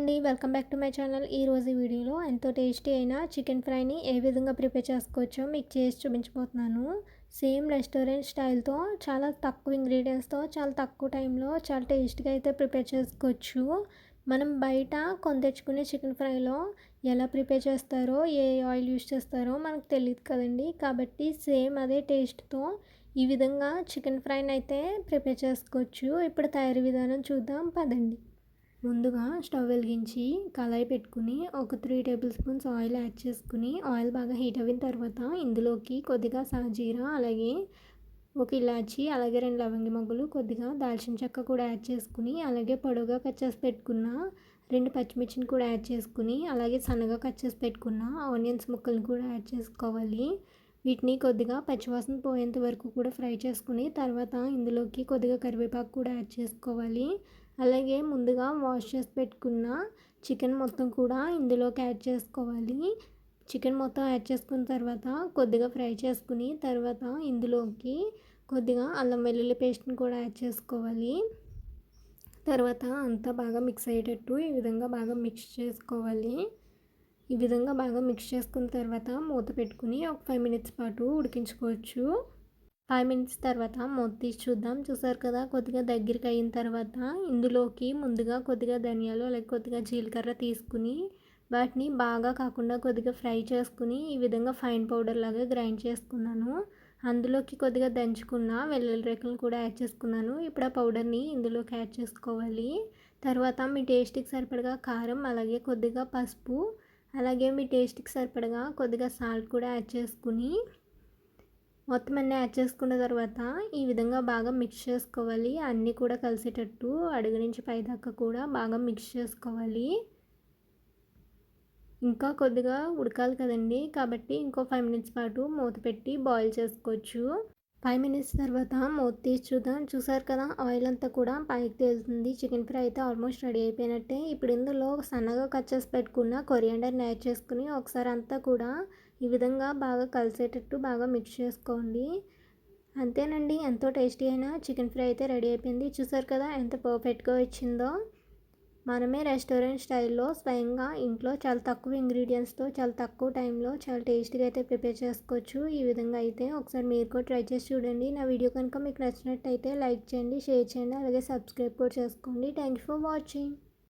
అండి. Welcome back to my channel. ఈరోజు వీడియోలో ఎంతో టేస్టీ అయిన చికెన్ ఫ్రైని ఏ విధంగా ప్రిపేర్ చేసుకోవచ్చో మీకు చేసి చూపించబోతున్నాను. సేమ్ రెస్టారెంట్ స్టైల్తో చాలా తక్కువ ఇంగ్రీడియంట్స్తో చాలా తక్కువ టైంలో చాలా టేస్టీగా అయితే ప్రిపేర్ చేసుకోవచ్చు. మనం బయట కొని తెచ్చుకునే చికెన్ ఫ్రైలో ఎలా ప్రిపేర్ చేస్తారో ఏ ఆయిల్ యూస్ చేస్తారో మనకు తెలియదు కదండి. కాబట్టి సేమ్ అదే టేస్ట్తో ఈ విధంగా చికెన్ ఫ్రైని అయితే ప్రిపేర్ చేసుకోవచ్చు. ఇప్పుడు తయారీ విధానం చూద్దాం. పదండి. ముందుగా స్టవ్ వెలిగించి కళాయి పెట్టుకుని ఒక three table spoons oil add చేసుకుని ఆయిల్ బాగా హీట్ అయిన తర్వాత ఇందులోకి కొద్దిగా సాజీరా అలాగే ఒక ఇలాచి అలాగే రెండు లవంగి మొగ్గలు కొద్దిగా దాల్చిన చెక్క కూడా యాడ్ చేసుకుని అలాగే పొడవుగా కట్ చేసి పెట్టుకున్న రెండు పచ్చిమిర్చిని కూడా యాడ్ చేసుకుని అలాగే సన్నగా కట్ చేసి పెట్టుకున్న ఆనియన్స్ ముక్కలను కూడా యాడ్ చేసుకోవాలి. వీటిని కొద్దిగా పచ్చివాసన పోయేంత వరకు కూడా ఫ్రై చేసుకుని తర్వాత ఇందులోకి కొద్దిగా కరివేపాకు కూడా యాడ్ చేసుకోవాలి. అలాగే ముందుగా వాష్ చేసి పెట్టుకున్న చికెన్ మొత్తం కూడా ఇందులోకి యాడ్ చేసుకోవాలి. చికెన్ మొత్తం యాడ్ చేసుకున్న తర్వాత కొద్దిగా ఫ్రై చేసుకుని తర్వాత ఇందులోకి కొద్దిగా అల్లం వెల్లుల్లి పేస్ట్ని కూడా యాడ్ చేసుకోవాలి. తర్వాత అంతా బాగా మిక్స్ అయ్యేటట్టు ఈ విధంగా బాగా మిక్స్ చేసుకోవాలి. ఈ విధంగా బాగా మిక్స్ చేసుకున్న తర్వాత మూత పెట్టుకుని ఒక ఫైవ్ మినిట్స్ పాటు ఉడికించుకోవచ్చు. ఫైవ్ మినిట్స్ తర్వాత మూత తీసి చూద్దాం. చూసారు కదా కొద్దిగా దగ్గరికి అయిన తర్వాత ఇందులోకి ముందుగా కొద్దిగా ధనియాలు అలాగే కొద్దిగా జీలకర్ర తీసుకుని వాటిని బాగా కాకుండా కొద్దిగా ఫ్రై చేసుకుని ఈ విధంగా ఫైన్ పౌడర్ లాగా గ్రైండ్ చేసుకున్నాను. అందులోకి కొద్దిగా దంచుకున్న వెల్లుల్లి రేకులు కూడా యాడ్ చేసుకున్నాను. ఇప్పుడు ఆ పౌడర్ని ఇందులోకి యాడ్ చేసుకోవాలి. తర్వాత మీ టేస్ట్కి సరిపడగా కారం అలాగే కొద్దిగా పసుపు అలాగే మీ టేస్ట్కి సరిపడగా కొద్దిగా సాల్ట్ కూడా యాడ్ చేసుకుని మొత్తం అన్నీ యాడ్ చేసుకున్న తర్వాత ఈ విధంగా బాగా మిక్స్ చేసుకోవాలి. అన్నీ కూడా కలిసేటట్టు అడుగు నుంచి పైదాకా కూడా బాగా మిక్స్ చేసుకోవాలి. ఇంకా కొద్దిగా ఉడకాలి కదండి కాబట్టి ఇంకో ఫైవ్ మినిట్స్ పాటు మూత పెట్టి బాయిల్ చేసుకోవచ్చు. ఫైవ్ మినిట్స్ తర్వాత మూత తీసి చూద్దాం. చూసారు కదా ఆయిల్ అంతా కూడా పైకి తేలుతుంది. చికెన్ ఫ్రై అయితే ఆల్మోస్ట్ రెడీ అయిపోయినట్టే. ఇప్పుడు ఇందులో సన్నగా కట్ చేసి పెట్టుకున్న కొరియాండర్ని యాడ్ చేసుకుని ఒకసారి అంతా కూడా ఈ విధంగా బాగా కలిసేటట్టు బాగా మిక్స్ చేసుకోండి. అంతేనండి ఎంతో టేస్టీ అయిన చికెన్ ఫ్రై అయితే రెడీ అయిపోయింది. చూసారు కదా ఎంత పర్ఫెక్ట్గా వచ్చిందో. మనమే రెస్టారెంట్ స్టైల్లో స్వయంగా ఇంట్లో చాలా తక్కువ ఇంగ్రీడియంట్స్తో చాలా తక్కువ టైంలో చాలా టేస్టీగా అయితే ప్రిపేర్ చేసుకోవచ్చు. ఈ విధంగా అయితే ఒకసారి మీరు కూడా ట్రై చేసి చూడండి. నా వీడియో కనుక మీకు నచ్చినట్టయితే లైక్ చేయండి షేర్ చేయండి అలాగే సబ్స్క్రైబ్ కూడా చేసుకోండి. Thank you for watching.